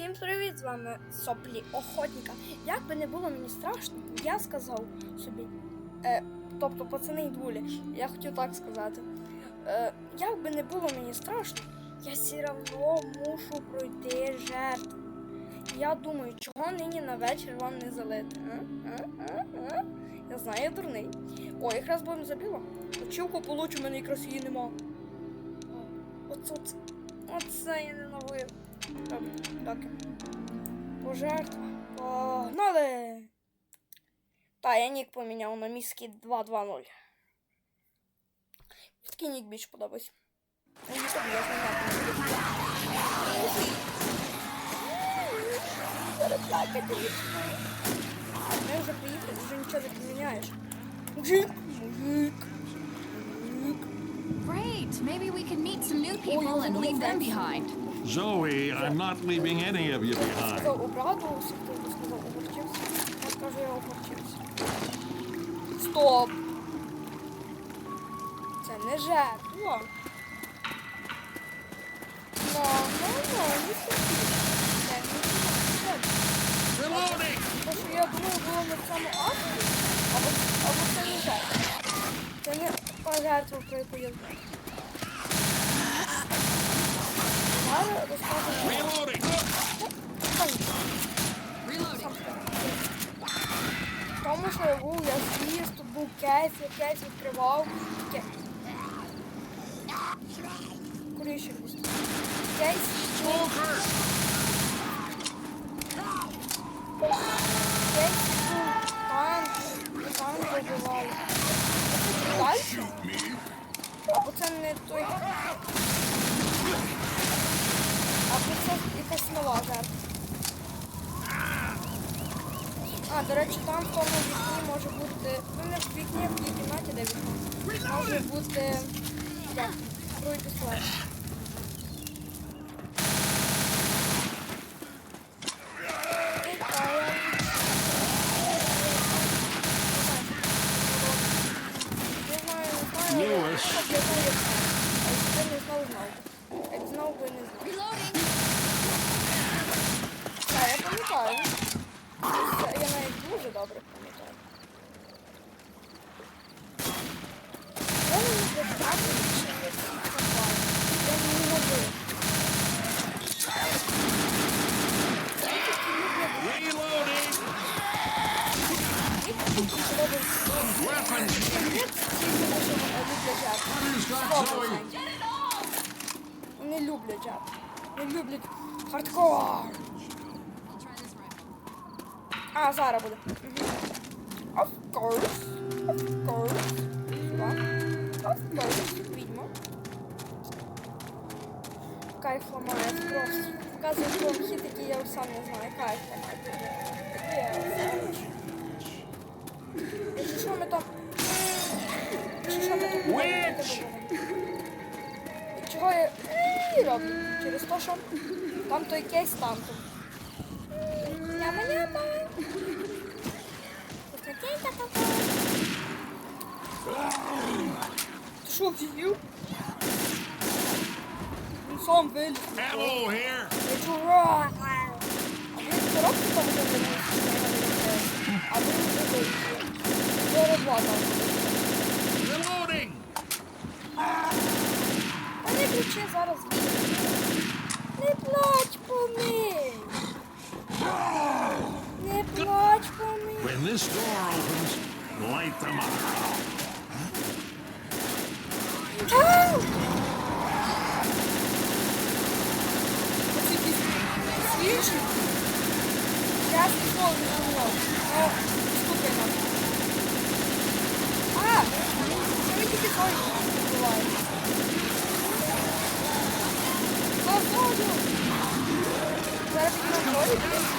Всім привіт! З вами Соплі Охотника. Як би не було мені страшно, я сказав собі. Е, Тобто, пацани і двулі, я хотів так сказати. Е, Як би не було мені страшно, я все одно мушу пройти жертву. Я думаю, чого нині на вечір вам не залити? А? А? А? А? Я знаю, я дурний. О, якраз будемо забіла. Очівку получу, мене якраз її нема. Оце, оце, оце я ненавиджу. Добре, доки. Пожертва. Погнали! Та, я нік поміняв на міський 2.2.0. Такий нік більш подобається. Ну, я вже приїхали, вже нічого не поміняєш. Мужик, мужик. Great! Maybe we can meet some new people and leave them behind. Zoe, I'm not leaving any of you behind. Стоп! Це не жертво. Ну, ну, не. Це не що я думаю, було на цьому або це не. жертву, про яку я знаю. Зараз розказую. Тому що я був, я зліз, тут був кейс, я кейс відкривав. Кейс. Куди ще пустив? Кейс. Кейс був танк пальцем. Це не той. Або це якась нова жертва. А, до речі, там в тому вікні може бути... Ну не в вікні, в кімнаті, де вікно. Може бути... Так, збройний пістолет. кричать. Вони люблять хардкор. А, зараз буде. Of course. Of course. Of course. Відьмо. Кайф ламає просто. Показує вам хід, який я сам не знаю. Кайф ламає. Що ми там? Що ми тут? Чого я її роблять. Через те, що там той кейс танку. Яма-яма. Вкусотейка така. Ти що, вдіїв? Він сам виліз. А він в там вже. А він вже виліз. Зараз два там Reloading! Та зараз When this door opens, light the mother up. Свічі? Я ніколи не було. О, стукай нам. А, це тільки кольно буває. Походу. Зараз підемо кольно.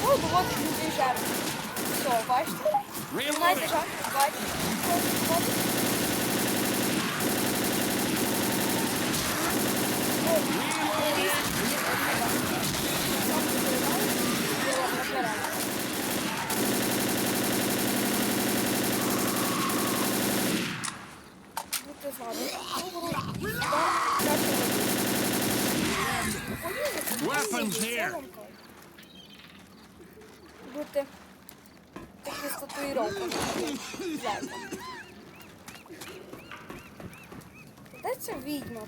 Oh, the one who did that so much. Nice job, guys. Взяти. Де ця відьма?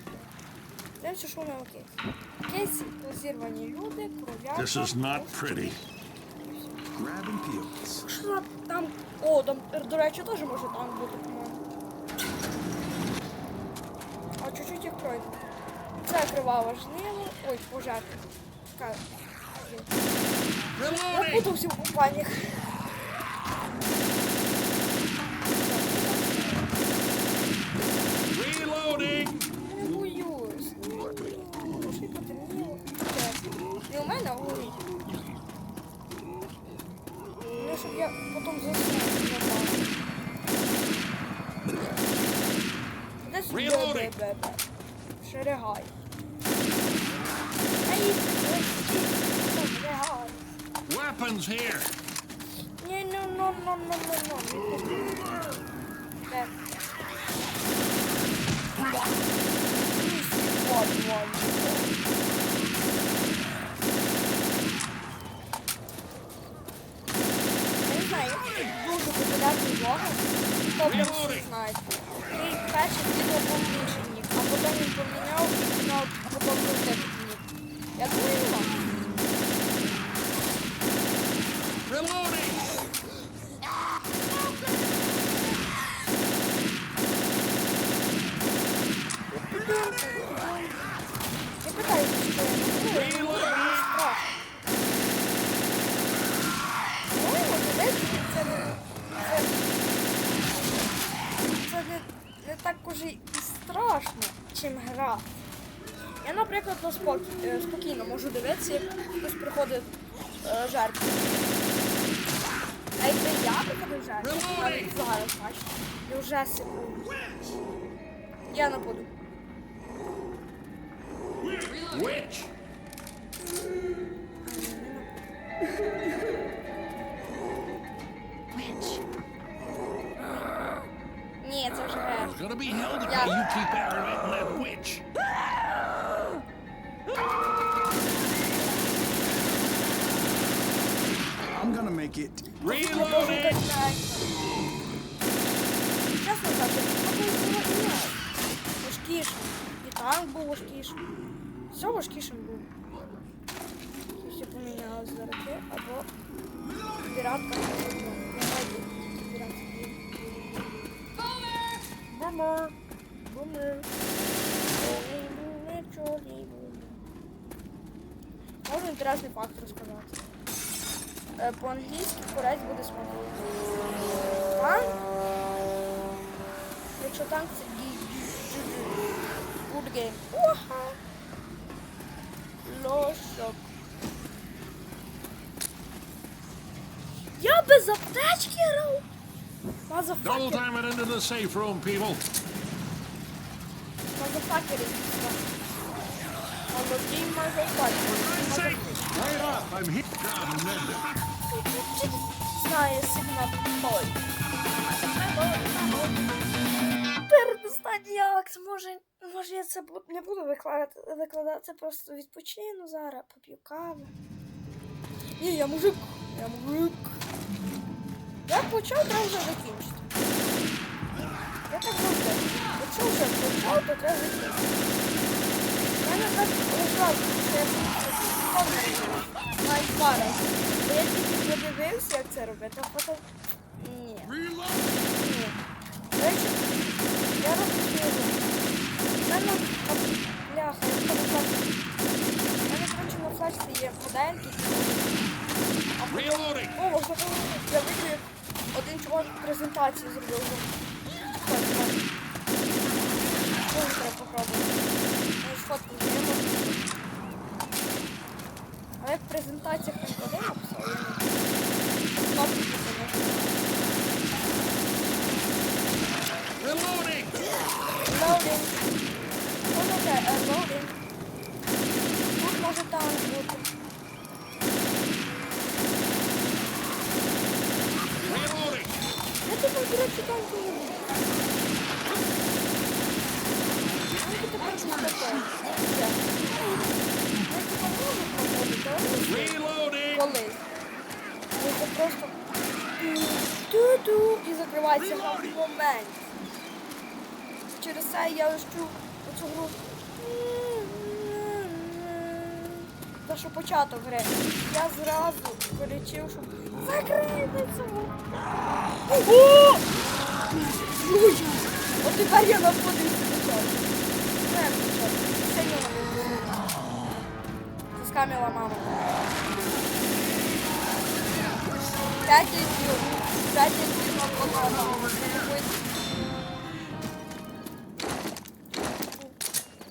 Дивимося, що в нього кейс. Кейс розірвані люди, кров'яка. This is not pretty. Grab and peel. Що там? О, там, до речі, теж може там бути, по-моєму. А чуть-чуть їх пройде. Це кривава жнива. Ой, пожар. Така. Reloading! Запутався в компаніях. Reloading! Не боюсь. Може, потемніло. Не у мене, а горить. Ну, щоб я потім заснув нормально. Де сюди, Reloading. бе, бе, бе. Шерегай. Ай, шерегай. Weapons here! Ні, ну, ну, ну, ну, ну, ну. Де? Місць, вот, вот. Я не знаю, дуже популярний блогер. Хто прям всі Reloading. знають. Він перший відео був інший нік, а потім він поміняв і на потім був такий нік. Я думаю, нема. Reloading! потом не поменял, но потом был этот нет. Я думаю, Я, наприклад, спокій, е, спокійно можу дивитися, як хтось приходить е, жертва. А якби я приходив жертву, навіть бачите, я вже секунду. Я не. Witch! Witch. Ні, це вже to you keep aggravating that witch. I'm gonna make it. Reloading! Чесно кажучи, це було ім'я. Важкіше. І танк був важкішим. Все важкішим був. Всі помінялися за роки, або піратка. Я раді. Піратка. Бумер. Бумер. Чолі, бумер, чолі, бумер. Можу інтересний факт розказати. Е, По-англійськи корець буде смотрети. Танк Якщо танк це Good game. Уха. Лошок. Я без аптечки грав. Double Мазафакер. time it into the safe room, people. Мазафакери. Молодий Say, мазафакер. right up! I'm here. Знає сигнал той. Передостанній акт. Може, може я це не буду викладати, викладати, просто відпочину зараз, поп'ю каву. Ні, я мужик. Я мужик. Я почав, треба вже закінчити. Я так завжди. Якщо вже почав, то треба закінчити. У мене так одразу, що я рази. Бо я тільки подивився, як це робити, а потім... Ні. Ні. До речі, я. У мене бляха, я на флешці. У мене, коротше, на флешці є модельки. А потім... О, можна я видів, один чувак презентацію зробив. Так, так. Тоже треба попробувати. Я ж фотку зніму. Але в презентаціях там коли написав. Reloading! Loading. Loading. Тут може танк бути. Reloading! Я думаю, до речі, танку не буде. Починається гра в момент. Через це я лишу оцю гру. Та що початок гри. Я зразу полетів, щоб закрити цього. Ого! От тепер я на подивіться до цього. Це Заскамила мама. П'ять ізюм.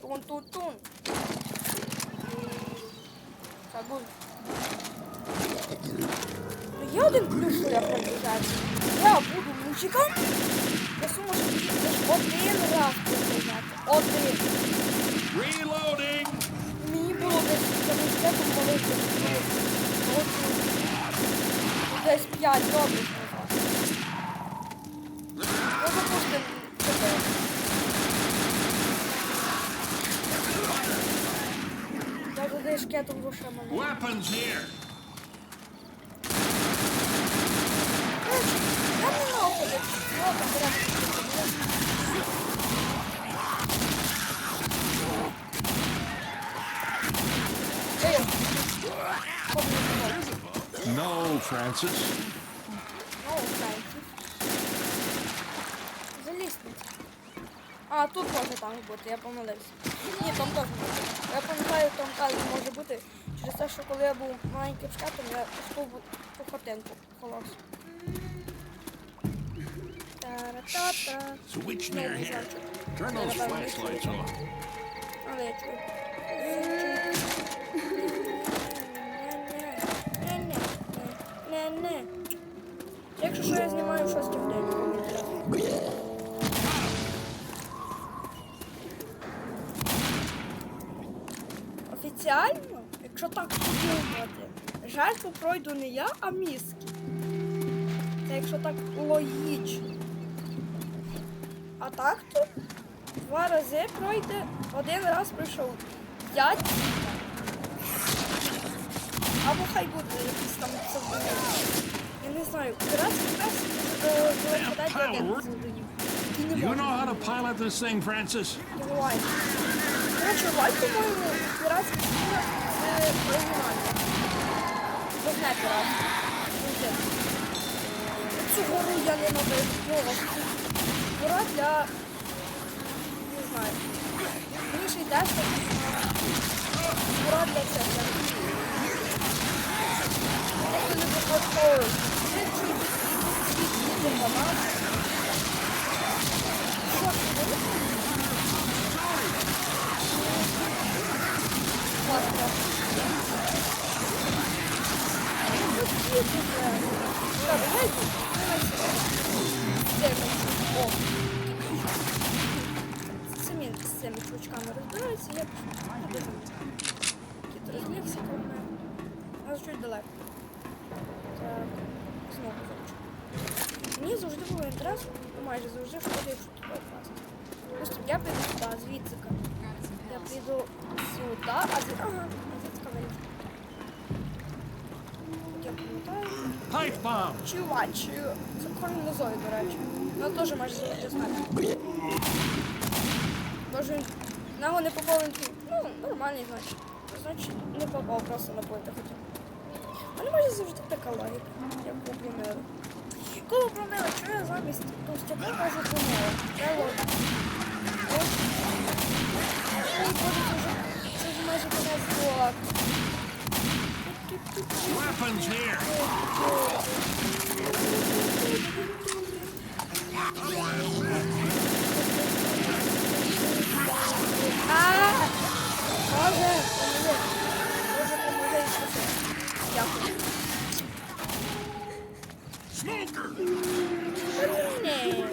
Тун-тун-тун. Забудь. Ну є один плюс, я пробіжаю. Я буду мужиком. Я що тільки лише один раз пробіжати. Один. Reloading! Мені було десь молити. Десь 5 років назад. Ну, допустим, таке. Я душа мене. Weapons here! Я не нахуй. Вот, там. Эй, No, Francis. Ну, Френсіс. Залізниця. А, тут може там бути, я помилився. Ні, там теж може. Я пам'ятаю, там каже може бути через те, що коли я був маленьким шкатом, я пішов по хатинку холос. Та-ра-та-та. Switch Ну, near не here. Turn those flashlights on. Але я чую. Не-не. Якщо що я знімаю щось в день. Офіціально, якщо так подумати, жертву пройду не я, а мізки. Це якщо так логічно. А так то два рази пройде, один раз пройшов дядь. Або хай буде якийсь там псевдонім. Я не знаю, піратський пес е, один псевдонім. You know how to pilot this thing, Francis? Лайк. Коротше, лайк, по-моєму, піратський пес це оригінальний. Бо не піратський. Дуже. Цю гору я не ненавижу. Гора для... Не знаю. Інший дешка. Гора для цього. Як вони використовують. Це чуть світ вона. Що це? Класно. Ну, світ уже. Так, гайки. Де ми? О. Самі з цими розбираються, я дуже. Кіт розлігся про мене. Але чуть. Мені завжди було інтересно, ну майже завжди, що буде, якщо туди впасти. Допустим, я піду сюди, звідси. Я піду сюди, а звідси, ага. Я пам'ятаю. Pipe bomb! Чувач, це корнозой, до речі. Вона теж майже завжди смерть. Боже, він на не попав ну, нормальний, значить. Значить, не попав просто на бой, хотів. Але майже завжди така логіка, як у промили. Коли промили, що я замість товстяка кажу? Це логіка. Ось. Ой, Боже, це вже, це вже майже кінець блок. Weapons here! А! Боже, поможи. Боже, поможи. Дякую. Smoker! Ні.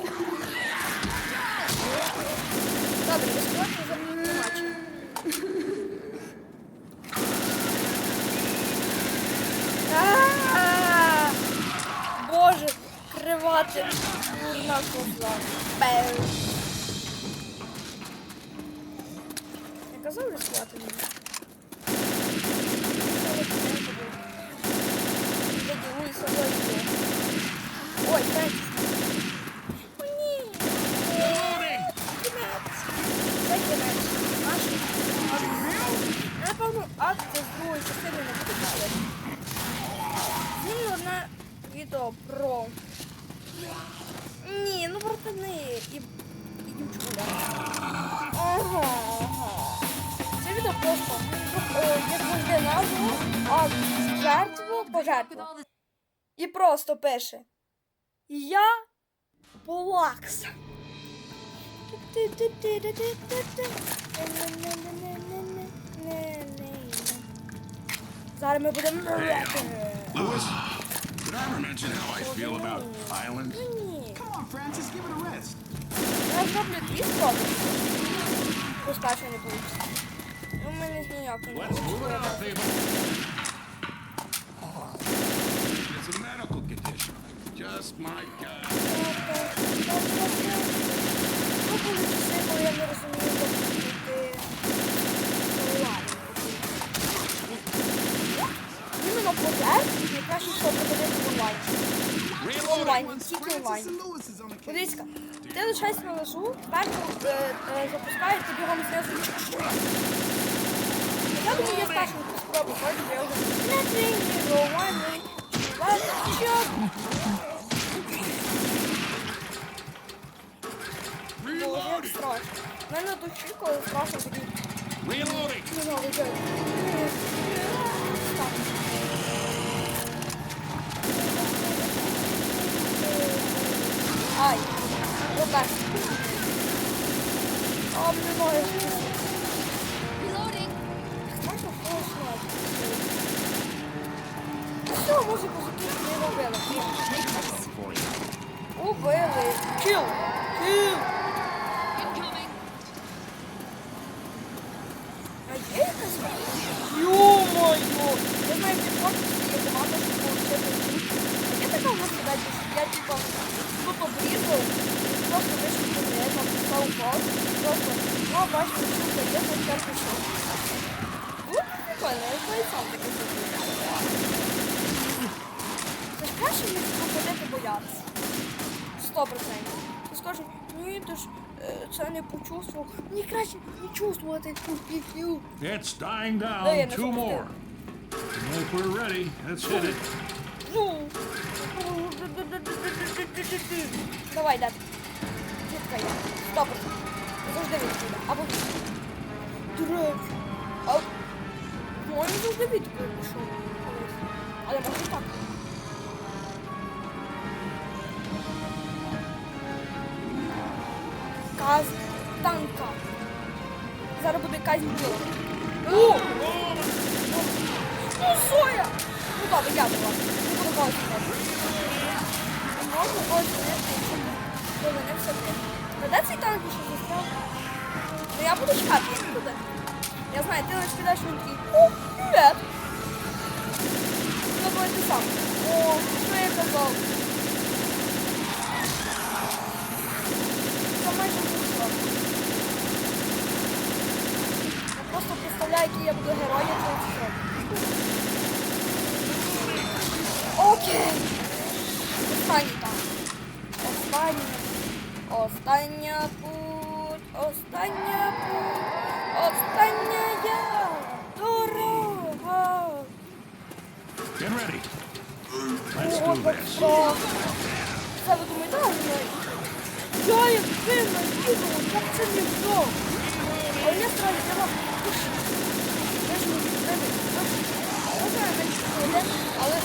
Mała ty kurna kurwa. Peł. Jaka zaurysła. Просто пише. Я Полакс. Зараз ми будемо did I ever mention how I feel about islands? Come on, Francis, give it a rest. Я зроблю дві спроби. Пускай не вийде. У мене ніяк не Let's Just my God. Ну, були часи, коли я не розумію, як піти. Іменно пожертв найкраще, що проходити онлайн. Онлайн, тільки онлайн. Francis and Lewis is on the case. Подивіться, ти лишаєшся на лежу, першу е, е, запускаєш, ти бігом знизу. Я думаю, я першу спробу ходити, я вже не тренірований. Чувачок. Боже, як страшно. У мене душі, коли страшно такі, Reloading. ну, ну, лежать. Так. Ай, Роберт. А, мені ноги. reloading. Можна просто. Все, музику закінчити, його вбили. Убили. Кіл. Кіл. Incoming. А є якась? Ё-моё! Я знаю, в творчості є багато що получити. А є така в нас задача, що я типа тут обрізав, просто вийшов туалет, написав пост, просто, ну, бачите, що є, на час пішов. Ну, прикольно, я знаю сам таке зробив. Це ж краще ніж проходити боятися. Сто процентів. Ти скажеш, ні, ти ж це не почувствував. Мені краще не чувствувати цю пісню. It's dying down. Two more. Запустив. If we're ready, let's hit it. Ну. Давай, дати. Чекай. Стоп. Завжди він буде. Або він. Дурак. А... Ну, він завжди від пішов. колись. Але може і так. Каз танка. Зараз буде казнь біла. О! Ну, Соя! Я була. Не буду когось. Можна? Ну я буду чекати, я. Я знаю, ти лише підеш він такий. Сам. О, що я казав? Я просто представляю, який я буду герой, якщо я це зроблю. Окей. Останній там. Останній. Остання путь. Остання путь. Остання я. Дорога. Get ready. Let's так this. Це ви думаєте, ні? Я як винна їду, як це не вдох. А я сразу взяла. Я ж не відбили. Але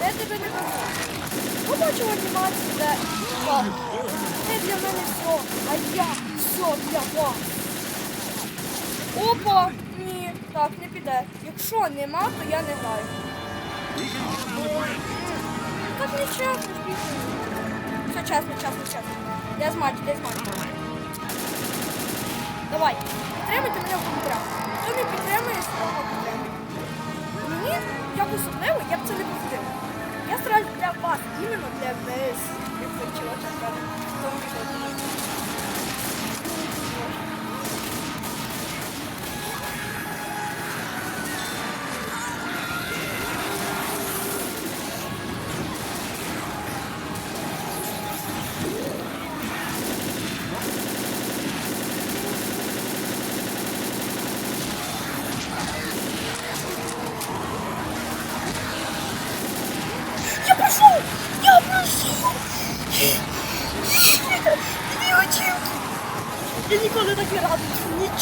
я тебе анімацію, де? Це для мене все, а я все для вас. Опа! Ні, так, не піде. Якщо нема, то я не граю. Так не чесно. Все чесно, чесно, чесно. Я з матч, я з матч. Давай, підтримуйте мене в коментарях. Хто не підтримує, свого підтримує. Мені як особливо, я б це не пустив. Я стараюсь для вас, іменно для ВС, як ви чого в тому.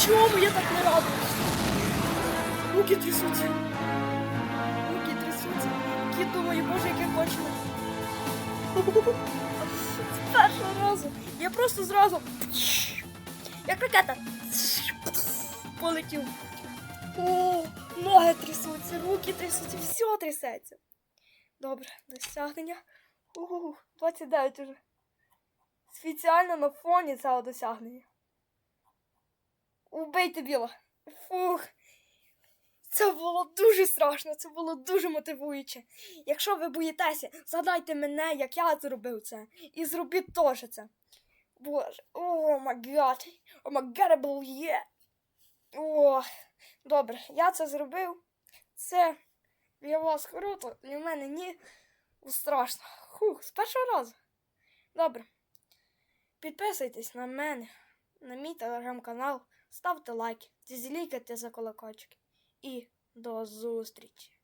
Нічому я так не радуюсь. Руки трясуться. Руки трясуться. Кіт думаю, боже, яке кончене. З першого разу. Я просто зразу. Як ракета. Полетів. О, ноги трясуться, руки трясуться, все трясеться. Добре, досягнення. Угу, 29 уже. Спеціально на фоні цього досягнення. Убийте біла. Фух. Це було дуже страшно, це було дуже мотивуюче. Якщо ви боїтеся, згадайте мене, як я зробив це. І зробіть теж це. Боже, о май. О май є. О, добре, я це зробив. Це для вас круто, для мене ні. Страшно. Хух, з першого разу. Добре. Підписуйтесь на мене, на мій телеграм-канал, ставте лайки, зізлікайте за колокольчики. І до зустрічі!